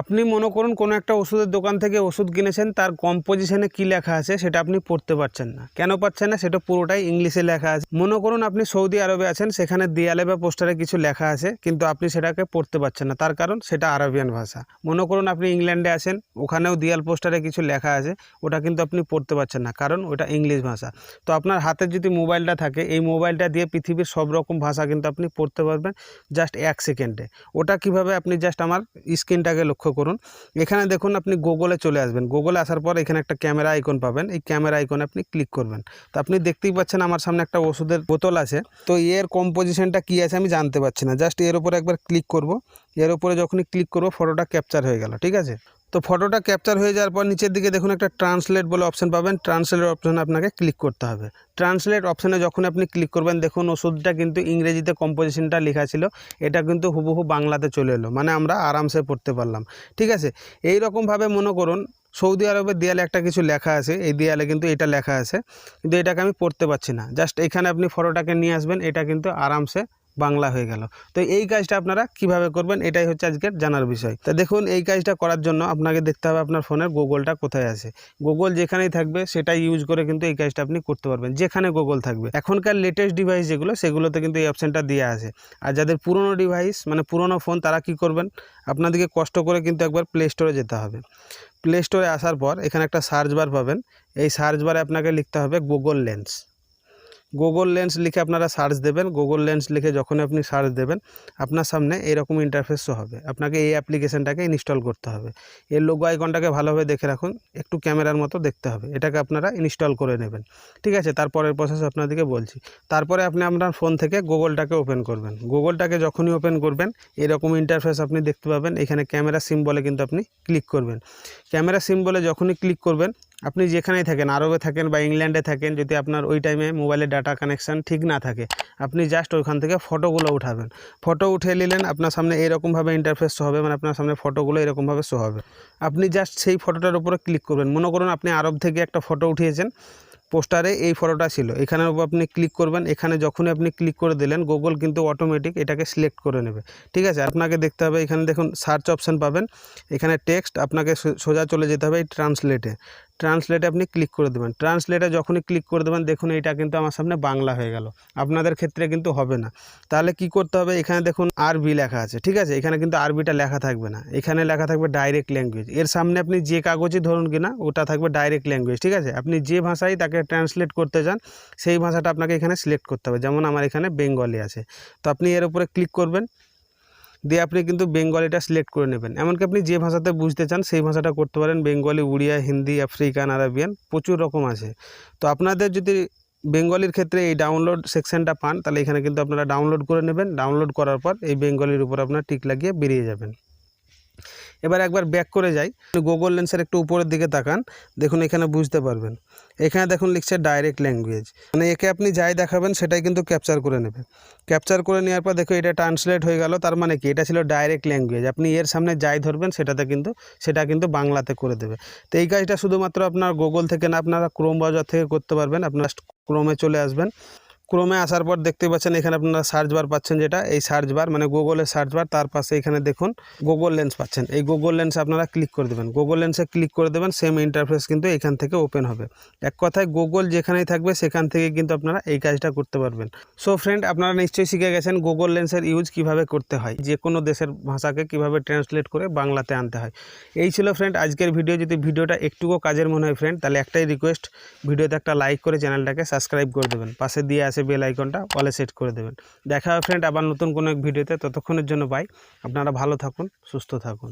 আপনি মনে করুন কোনো একটা ওষুধের দোকান থেকে ওষুধ কিনেছেন, তার কম্পোজিশনে কি লেখা আছে সেটা আপনি পড়তে পারছেন না। কেন পাচ্ছেন না সেটা পুরোটাই ইংলিশে লেখা আছে। মনে করুন আপনি সৌদি আরবে আছেন, সেখানে দেয়ালে বা পোস্টারে কিছু লেখা আছে, কিন্তু আপনি সেটাকে পড়তে পারছেন না। তার কারণ সেটা আরবিয়ান ভাষা। মনে করুন আপনি ইংল্যান্ডে আছেন, ওখানেও দেয়াল পোস্টারে কিছু লেখা আছে, ওটা কিন্তু আপনি পড়তে পারছেন না, কারণ ওটা ইংলিশ ভাষা। তো আপনার হাতে যদি মোবাইলটা থাকে, এই মোবাইলটা দিয়ে পৃথিবীর সব রকম ভাষা কিন্তু আপনি পড়তে পারবেন জাস্ট এক সেকেন্ডে। ওটা কীভাবে আপনি জাস্ট আমার স্ক্রিনটাকে লক্ষ্য করুন। এখানে দেখুন আপনি গুগলে চলে আসবেন। গুগলে আসার পর এখানে একটা ক্যামেরা আইকন পাবেন। এই ক্যামেরা আইকনে আপনি ক্লিক করবেন। তো আপনি দেখতেই পাচ্ছেন আমার সামনে একটা ওষুধের বোতল আছে। তো এর কম্পোজিশনটা কী আছে আমি জানতে পারছি না। জাস্ট এর উপরে একবার ক্লিক করব। এর উপরে যখনই ক্লিক করব ফটোটা ক্যাপচার হয়ে গেল। ঠিক আছে? তো ফটোটা ক্যাপচার হয়ে যাওয়ার পর নিচের দিকে দেখুন একটা ট্রান্সলেট বলে অপশন পাবেন। ট্রান্সলেট অপশনে আপনাকে ক্লিক করতে হবে। ট্রান্সলেট অপশানে যখন আপনি ক্লিক করবেন, দেখুন ওষুধটা কিন্তু ইংরেজিতে কম্পোজিশনটা লেখা ছিল। এটা কিন্তু হুবহু বাংলাতে চলে এলো মানে আমরা আরামসে পড়তে পারলাম। ঠিক আছে? এই রকমভাবে মনে করুন, সৌদি আরবের দেয়ালে একটা কিছু লেখা আছে, এই দেয়ালে কিন্তু এটা লেখা আছে। কিন্তু এটাকে আমি পড়তে পারছি না। জাস্ট এখানে আপনি ফটোটাকে নিয়ে আসবেন, এটা কিন্তু আরামসে বাংলা হয়ে গেল। তো এই কাজটা আপনারা কীভাবে করবেন এটাই হচ্ছে আজকের জানার বিষয়। তা দেখুন, এই কাজটা করার জন্য আপনাকে দেখতে হবে আপনার ফোনের গুগলটা কোথায় আছে। গুগল যেখানেই থাকবে সেটা ইউজ করে কিন্তু এই কাজটা আপনি করতে পারবেন, যেখানে গুগল থাকবে। এখনকার লেটেস্ট ডিভাইস যেগুলো, সেগুলোতে কিন্তু এই অপশানটা দেওয়া আছে। আর যাদের পুরনো ডিভাইস মানে পুরনো ফোন তারা কি করবেন? আপনাদেরকে কষ্ট করে কিন্তু একবার প্লে স্টোরে যেতে হবে। প্লে স্টোরে আসার পর এখানে একটা সার্চ বার পাবেন। এই সার্চ বারে আপনাকে লিখতে হবে গুগল লেন্স গুগল লেন্স লিখে আপনারা সার্চ দেবেন। গুগল লেন্স লিখে যখন আপনি সার্চ দেবেন, আপনার সামনে এরকম ইন্টারফেস হবে। আপনাকে এই অ্যাপ্লিকেশানটাকে ইনস্টল করতে হবে। এর লোগো আইকনটাকে ভালোভাবে দেখে রাখুন। একটু ক্যামেরার মতো দেখতে হবে। এটাকে আপনারা ইনস্টল করে নেবেন। ঠিক আছে? তারপরের প্রসেস আপনাদেরকে বলছি। তারপরে আপনি আপনার ফোন থেকে গুগলটাকে ওপেন করবেন। গুগলটাকে যখনই ওপেন করবেন, এরকম ইন্টারফেস আপনি দেখতে পাবেন। এখানে ক্যামেরা সিম্বলে কিন্তু আপনি ক্লিক করবেন। ক্যামেরা সিম্বলে যখনই ক্লিক করবেন আপনি যেখানেই থাকেন, আরবে থাকেন বা ইংল্যান্ডে থাকেন, যদি আপনার ওই টাইমে মোবাইলের ডাটা কানেকশান ঠিক না থাকে, আপনি জাস্ট ওইখান থেকে ফটোগুলো উঠাবেন। ফটো উঠে নিলেন, আপনার সামনে এরকমভাবে ইন্টারফেস হবে মানে আপনার সামনে ফটোগুলো এরকমভাবে শো হবে। আপনি জাস্ট সেই ফটোটার উপরে ক্লিক করবেন। মনে করুন আপনি আরব থেকে একটা ফটো উঠিয়েছেন পোস্টারে এই ফটোটা ছিল। এখানের উপর আপনি ক্লিক করবেন, এখানে যখনই আপনি ক্লিক করে দিলেন গুগল কিন্তু অটোমেটিক এটাকে সিলেক্ট করে নেবে। ঠিক আছে? আপনাকে দেখতে হবে, এখানে দেখুন সার্চ অপশান পাবেন। এখানে টেক্সট আপনাকে সোজা চলে যেতে হবে এই ট্রান্সলেটে ট্রান্সলেটে আপনি ক্লিক করে দেবেন। ট্রান্সলেটে যখনই ক্লিক করে দেবেন, দেখুন এটা কিন্তু আমার সামনে বাংলা হয়ে গেল। আপনাদের ক্ষেত্রে কিন্তু হবে না। তাহলে কি করতে হবে? এখানে দেখুন আরবি লেখা আছে, ঠিক আছে? এখানে কিন্তু আরবিটা লেখা থাকবে না। এখানে লেখা থাকবে ডাইরেক্ট ল্যাঙ্গুয়েজ এর সামনে আপনি যে কাগজই ধরুন কিনা, ওটা থাকবে ডাইরেক্ট ল্যাঙ্গুয়েজ ঠিক আছে? আপনি যে ভাষায় তাকে ট্রান্সলেট করতে চান সেই ভাষাটা আপনাকে এখানে সিলেক্ট করতে হবে। যেমন আমার এখানে বেঙ্গলি আছে। তো আপনি এর উপরে ক্লিক করবেন। দিয়ে আপনি কিন্তু বেঙ্গলিটা সিলেক্ট করে নেবেন। এমনকি আপনি যে ভাষাতে বুঝতে চান, সেই ভাষাটা করতে পারেন Bengali, Oriya, Hindi, African, Arabian, প্রচুর রকম আছে। তো আপনাদের যদি বেঙ্গলির ক্ষেত্রে এই ডাউনলোড সেকশানটা পান, তাহলে এখানে কিন্তু আপনারা ডাউনলোড করে নেবেন। ডাউনলোড করার পর এই বেঙ্গলির উপর আপনার টিক লাগিয়ে বেরিয়ে যাবেন। এবার একবার ব্যাক করে যাই। গুগল লেন্সের একটু উপরের দিকে তাকান, দেখুন এখানে বুঝতে পারবেন। এখানে দেখুন লিখছে ডাইরেক্ট ল্যাঙ্গুয়েজ মানে একে আপনি যাই দেখাবেন, সেটাই কিন্তু ক্যাপচার করে নেবে। ক্যাপচার করে নেওয়ার পর দেখো এটা ট্রান্সলেট হয়ে গেল, তার মানে কি? এটা ছিল ডাইরেক্ট ল্যাঙ্গুয়েজ আপনি এর সামনে যাই ধরবেন, সেটাতে কিন্তু, সেটা কিন্তু বাংলাতে করে দেবে। তো এই কাজটা শুধুমাত্র আপনার গুগল থেকে না, আপনারা ক্রোম ব্রাউজার থেকে করতে পারবেন। আপনারা ক্রোমে চলে আসবেন। ক্রোমে আসার পর দেখতে পাচ্ছেন, এখানে আপনারা সার্চ বার পাচ্ছেন যেটা। এই সার্চ বার মানে গুগলের সার্চ বার তার পাশে এখানে দেখুন গুগল লেন্স পাচ্ছেন। এই গুগল লেন্সে আপনারা ক্লিক করে দেবেন। গুগল লেন্সে ক্লিক করে দেবেন সেম ইন্টারফেস কিন্তু এখান থেকে ওপেন হবে। এক কথায় গুগল যেখানেই থাকবে, সেখান থেকে কিন্তু আপনারা এই কাজটা করতে পারবেন। সো ফ্রেন্ড আপনারা নিশ্চয়ই শিখে গেছেন গুগল লেন্সের ইউজ কীভাবে করতে হয়। যে কোনো দেশের ভাষাকে কীভাবে ট্রান্সলেট করে বাংলাতে আনতে হয়। এই ছিল ফ্রেন্ড আজকের ভিডিও যদি ভিডিওটা একটুকু কাজের মনে হয় ফ্রেন্ড তাহলে একটাই রিকোয়েস্ট ভিডিওতে একটা লাইক করে চ্যানেলটাকে সাবস্ক্রাইব করে দেবেন। পাশে দিয়ে আসে বেল আইকনটা অলে সেট করে দেবেন। দেখা হবে ফ্রেন্ড আবার নতুন কোনো এক ভিডিওতে ততক্ষণের জন্য বাই আপনারা ভালো থাকুন, সুস্থ থাকুন।